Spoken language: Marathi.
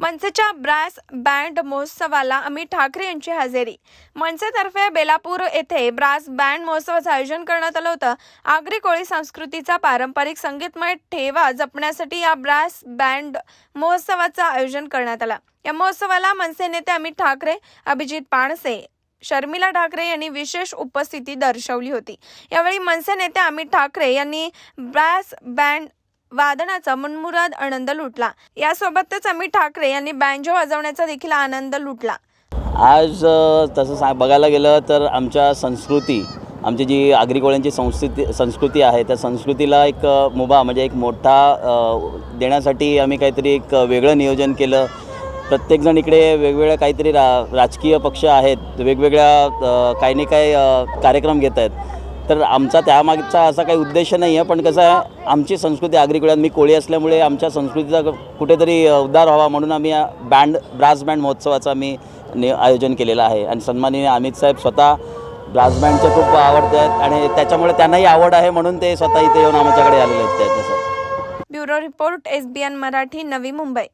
मनसेच्या ब्रास बँड महोत्सवाला अमित ठाकरे यांची हजेरी. मनसेतर्फे बेलापूर येथे ब्रास बँड महोत्सवाचं आयोजन करण्यात आलं होतं. आगरी कोळी संस्कृतीचा पारंपरिक संगीतमय ठेवा जपण्यासाठी या ब्रास बँड महोत्सवाचं आयोजन करण्यात आलं. या महोत्सवाला मनसे नेते अमित ठाकरे अभिजित पाणसे शर्मिला ठाकरे यांनी विशेष उपस्थिती दर्शवली होती. यावेळी मनसे नेते अमित ठाकरे यांनी ब्रास बँड वादनाचा मनमुराद आनंद लुटला. यासोबतच अमित ठाकरे यांनी बँजो वाजवण्याचा देखील आनंद लुटला. आज तसं सांग बघायला गेलं तर आमच्या संस्कृती आमची जी आगरीकोळ्यांची संस्कृती संस्कृती आहे त्या संस्कृतीला एक मुभा म्हणजे एक मोठा देण्यासाठी आम्ही काहीतरी एक वेगळं नियोजन केलं. प्रत्येकजण इकडे वेगवेगळ्या काहीतरी रा राजकीय पक्ष आहेत वेगवेगळ्या काही ना काही कार्यक्रम घेत आहेत. तर आमचा त्यामागचा असा काही उद्देश नाही आहे पण कसं आहे आमची संस्कृती आगरी मी कोळी असल्यामुळे आमच्या संस्कृतीचा कुठेतरी उद्धार व्हावा म्हणून आम्ही या बँड ब्रास बँड महोत्सवाचा आम्ही नि आयोजन केलेलं आहे. आणि सन्माननीय अमित साहेब स्वतः ब्रास बँडचे खूप आवडते आहेत आणि त्याच्यामुळे त्यांनाही आवड आहे म्हणून ते स्वतः इथे येऊन आमच्याकडे आलेले आहेत. तसं bureau report S B N Marathi Navi Mumbai.